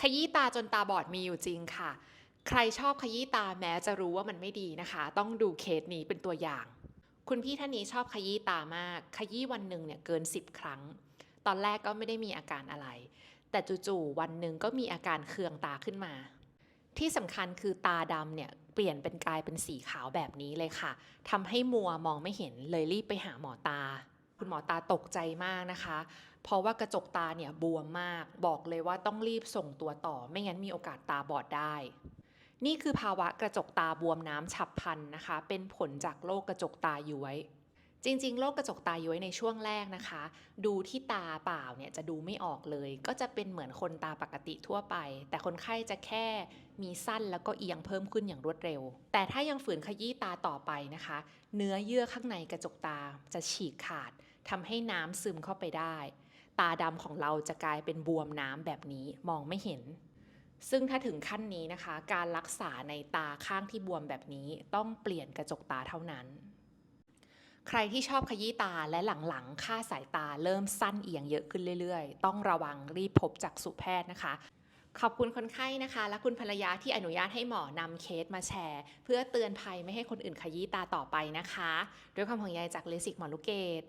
ขยี้ตาจนตาบอดมีอยู่จริงค่ะ ใครชอบขยี้ตาแม้จะรู้ว่ามันไม่ดีนะคะ ต้องดูเคสนี้เป็นตัวอย่าง คุณพี่ท่านนี้ชอบขยี้ตามาก ขยี้วันหนึ่งเนี่ยเกิน 10 ครั้ง ตอนแรกก็ไม่ได้มีอาการอะไร แต่จู่ๆวันหนึ่งก็มีอาการเคืองตาขึ้นมา ที่สำคัญคือตาดำเนี่ยเปลี่ยนเป็นกลายเป็นสีขาวแบบนี้เลยค่ะทำให้มัวมองไม่เห็นเลยรีบไปหาหมอตา คุณหมอตาตกใจมากนะคะ เพราะว่ากระจกตาเนี่ยบวมมาก บอกเลยว่าต้องรีบส่งตัวต่อ ไม่งั้นมีโอกาสตาบอดได้ นี่คือภาวะกระจกตาบวมน้ำฉับพลันนะคะ เป็นผลจากโรคกระจกตาย้วย จริงๆ โรคกระจกตาย้วยในช่วงแรกนะคะ ดูที่ตาเปล่าเนี่ยจะดูไม่ออกเลย ก็จะเป็นเหมือนคนตาปกติทั่วไป แต่คนไข้จะแค่มีสั้นแล้วก็เอียงเพิ่มขึ้นอย่างรวดเร็ว แต่ถ้ายังฝืนขยี้ตาต่อไปนะคะ เนื้อเยื่อข้างในกระจกตาจะฉีกขาด ทำให้น้ำซึมเข้าไปได้ ตาดำของเราจะกลายเป็นบวมน้ำแบบนี้มองไม่เห็น ซึ่งถ้าถึงขั้นนี้นะคะ การรักษาในตาข้างที่บวมแบบนี้ต้องเปลี่ยนกระจกตาเท่านั้น ใครที่ชอบขยี้ตาและหลังๆ ค่าสายตาเริ่มสั้นเอียงเยอะขึ้นเรื่อยๆ ต้องระวังรีบพบจักษุแพทย์นะคะขอบคุณคนไข้นะคะ และคุณภรรยาที่อนุญาตให้หมอนำเคสมาแชร์ เพื่อเตือนภัยไม่ให้คนอื่นขยี้ตาต่อไปนะคะ ด้วยความห่วงใยจากเลสิกหมอลูกเกด